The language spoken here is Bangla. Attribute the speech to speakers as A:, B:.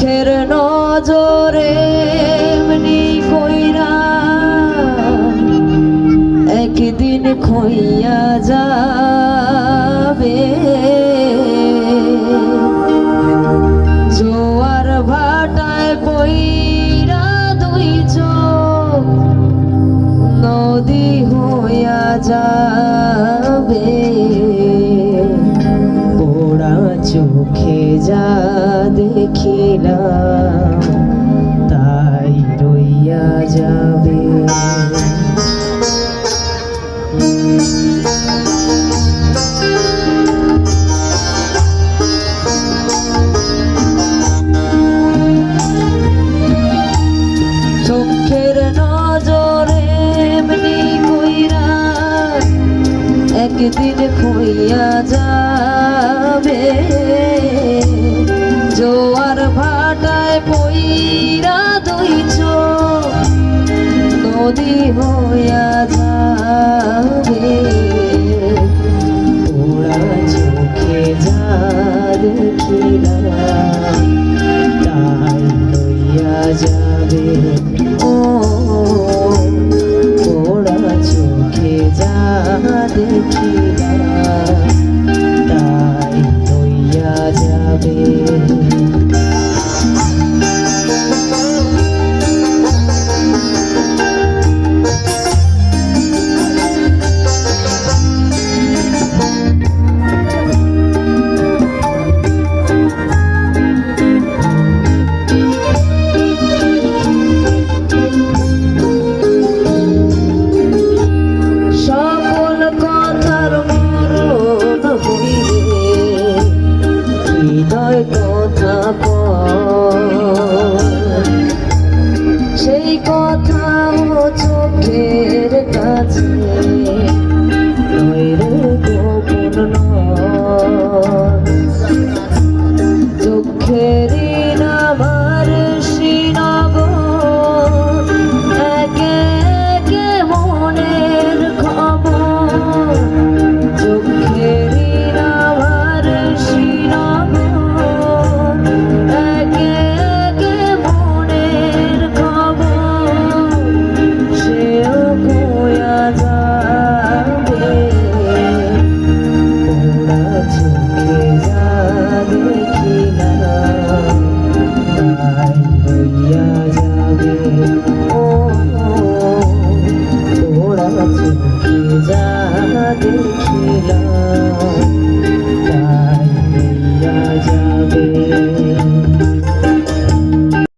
A: চোখের নজরে এমনি কইরা একদিন খইয়া যাবে। জোয়ার ভাটায় পইরা দুই চোখ নদী হইয়া যাবে চোখে যা দেখিলাম তাই রইয়া যাবে। চোখের নজরে একদিন খইয়া যাবে জোয়ার ভাটায় পইরা দুই চোখ নদী হইয়া যাবে। ওরা চোখে যা দেখিলাম তাই যাবে। ও, ওরা চোখে যা হৃদয়